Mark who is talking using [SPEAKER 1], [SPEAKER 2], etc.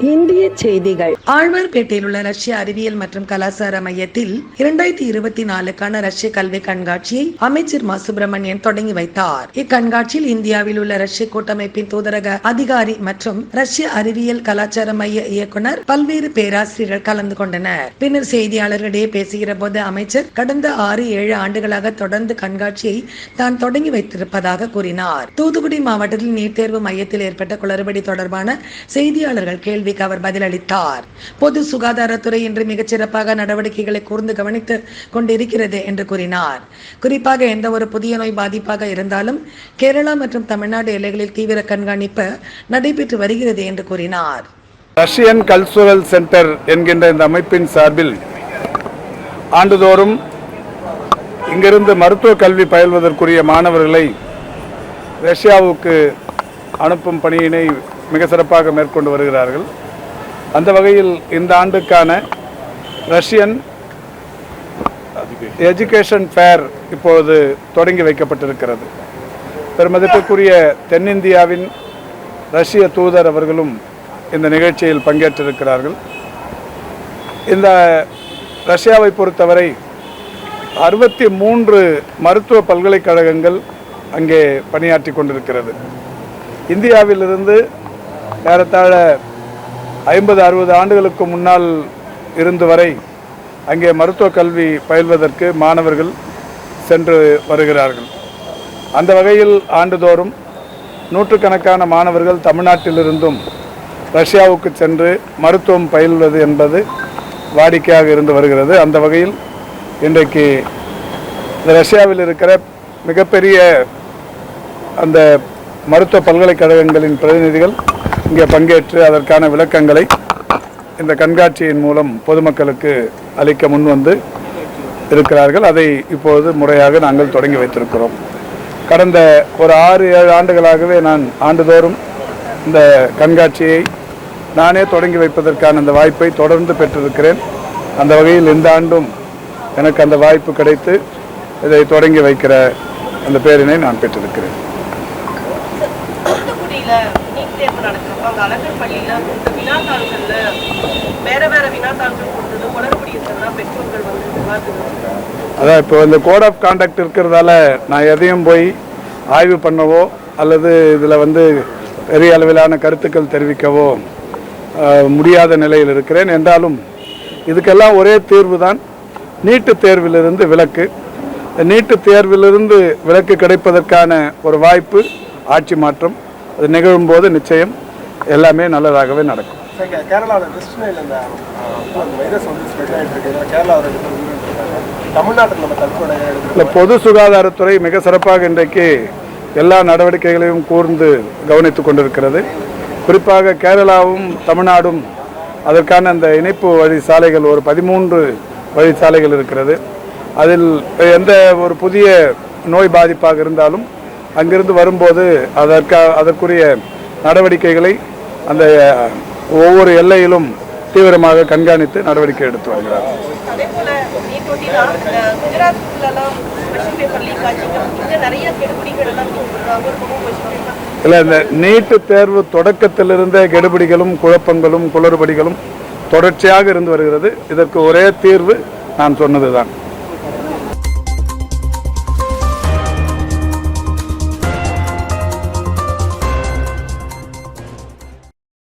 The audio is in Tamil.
[SPEAKER 1] இந்திய செய்திகள்.
[SPEAKER 2] ஆழ்வார்பேட்டையில் உள்ள ரஷ்ய அறிவியல் மற்றும் கலாச்சார மையத்தில் இரண்டாயிரத்தி இருபத்தி நாலுக்கான ரஷ்ய கல்வி கண்காட்சியை அமைச்சர் மா. சுப்பிரமணியன் தொடங்கி வைத்தார். இக்கண்காட்சியில் இந்தியாவில் உள்ள ரஷ்ய கூட்டமைப்பின் தூதரக அதிகாரி மற்றும் ரஷ்ய அறிவியல் கலாச்சார மைய இயக்குனர் பல்வேறு பேராசிரியர்கள் கலந்து கொண்டனர். பின்னர் செய்தியாளர்களிடையே பேசுகிற போது அமைச்சர் கடந்த ஆறு ஏழு ஆண்டுகளாக தொடர்ந்து கண்காட்சியை தான் தொடங்கி வைத்திருப்பதாக கூறினார். தூத்துக்குடி மாவட்டத்தில் நீட் தேர்வு மையத்தில் ஏற்பட்ட குளறுபடி தொடர்பான செய்தியாளர்கள் கேள்வி கேள்விக்கு அவர் பதிலளித்தார். பொது சுகாதாரத்துறை இன்று மிகச்சிறப்பாக நடவடிக்கைகளை கூர்ந்து கவனித்து கொண்டிருக்கிறது என்று கூறினார். குறிப்பாக எந்த ஒரு புதிய நோய் பாதிப்பாக இருந்தாலும் கேரளா மற்றும் தமிழ்நாடு எல்லைகளில் தீவிர கண்காணிப்பு நடைபெற்று வருகிறது என்று கூறினார்.
[SPEAKER 3] ரஷ்யன் கல்ச்சுரல் சென்டர் என்கின்ற இந்த அமைப்பின் சார்பில் ஆண்டுதோறும் இங்கிருந்து மருத்துவ கல்வி பயில்வதற்குரிய மாணவர்களை ரஷ்யாவுக்கு அனுப்பும் பணியினை மிக சிறப்பாக மேற்கொண்டு வருகிறார்கள். அந்த வகையில் இந்த ஆண்டுக்கான ரஷ்யன் எஜுகேஷன் ஃபேர் இப்பொழுது தொடங்கி வைக்கப்பட்டிருக்கிறது. பெருமதிப்புக்குரிய தென்னிந்தியாவின் ரஷ்ய தூதர் அவர்களும் இந்த நிகழ்ச்சியில் பங்கேற்றிருக்கிறார்கள். இந்த ரஷ்யாவை பொறுத்தவரை அறுபத்தி மூன்று மருத்துவ பல்கலைக்கழகங்கள் அங்கே பணியாற்றி கொண்டிருக்கிறது. இந்தியாவிலிருந்து ஏறத்தாழ ஐம்பது அறுபது ஆண்டுகளுக்கு முன்னால் இருந்து வரை அங்கே மருத்துவ கல்வி பயில்வதற்கு மாணவர்கள் சென்று வருகிறார்கள். அந்த வகையில் ஆண்டுதோறும் நூற்றுக்கணக்கான மாணவர்கள் தமிழ்நாட்டிலிருந்தும் ரஷ்யாவுக்கு சென்று மருத்துவம் பயில்வது என்பது வாடிக்கையாக இருந்து வருகிறது. அந்த வகையில் இன்றைக்கு இந்த ரஷ்யாவில் இருக்கிற மிகப்பெரிய அந்த மருத்துவ பல்கலைக்கழகங்களின் பிரதிநிதிகள் இங்கே பங்கேற்று அதற்கான விளக்கங்களை இந்த கண்காட்சியின் மூலம் பொதுமக்களுக்கு அளிக்க முன்வந்து இருக்கிறார்கள். அதை இப்போது முறையாக நாங்கள் தொடங்கி வைத்திருக்கிறோம். கடந்த ஒரு ஆறு ஏழு ஆண்டுகளாகவே நான் ஆண்டுதோறும் இந்த கண்காட்சியை நானே தொடங்கி வைப்பதற்கான அந்த வாய்ப்பை தொடர்ந்து பெற்றிருக்கிறேன். அந்த வகையில் இந்த ஆண்டும் எனக்கு அந்த வாய்ப்பு கிடைத்து இதை தொடங்கி வைக்கிற அந்த பேரினை நான் பெற்றிருக்கிறேன்.
[SPEAKER 4] தூத்துக்குடியில நடக்கிறப்ப அந்த அழகர் பள்ளியில இந்த வினாத்தாள்கள்ல வேற வேற வினாத்தாள்கள் கொடுத்தது குளறுபடி பெற்றோர்கள் வந்து
[SPEAKER 3] அதான் இப்போ இந்த கோட் ஆஃப் கான்டாக்ட் இருக்கிறதால நான் எதையும் போய் ஆய்வு பண்ணவோ அல்லது இதில் வந்து பெரிய அளவிலான கருத்துக்கள் தெரிவிக்கவோ முடியாத நிலையில் இருக்கிறேன். என்றாலும் இதுக்கெல்லாம் ஒரே தீர்வு தான் நீட்டு தேர்விலிருந்து விலக்கு. நீட்டு தேர்விலிருந்து விலக்கு கிடைப்பதற்கான ஒரு வாய்ப்பு ஆட்சி மாற்றம். அது நிகழும்போது நிச்சயம் எல்லாமே நல்லதாகவே நடக்கும்.
[SPEAKER 5] சார் கேரளாவில் கிருஷ்ணகிரியில் இந்த வைரஸ் வந்து ஸ்ப்ரெட் ஆகிட்டு இருக்கு. கேரளாவில்
[SPEAKER 3] இல்லை பொது சுகாதாரத்துறை மிக சிறப்பாக இன்றைக்கு எல்லா நடவடிக்கைகளையும் கூர்ந்து கவனித்துக் கொண்டிருக்கிறது. குறிப்பாக கேரளாவும் தமிழ்நாடும் அதற்கான அந்த இணைப்பு வழி சாலைகள் ஒரு பதிமூன்று வழி சாலைகள் இருக்கிறது. அதில் எந்த ஒரு புதிய நோய் பாதிப்பாக இருந்தாலும் அங்கிருந்து வரும்போது அதற்கா அதற்குரிய நடவடிக்கைகளை அந்த ஒவ்வொரு எல்லையிலும் தீவிரமாக கண்காணித்து நடவடிக்கை எடுத்து வருகிறார். இல்லை இந்த நீட்டு தேர்வு தொடக்கத்திலிருந்தே கெடுபிடிகளும் குழப்பங்களும் குளறுபடிகளும் தொடர்ச்சியாக இருந்து வருகிறது. இதற்கு ஒரே தீர்வு நான் சொன்னதுதான்.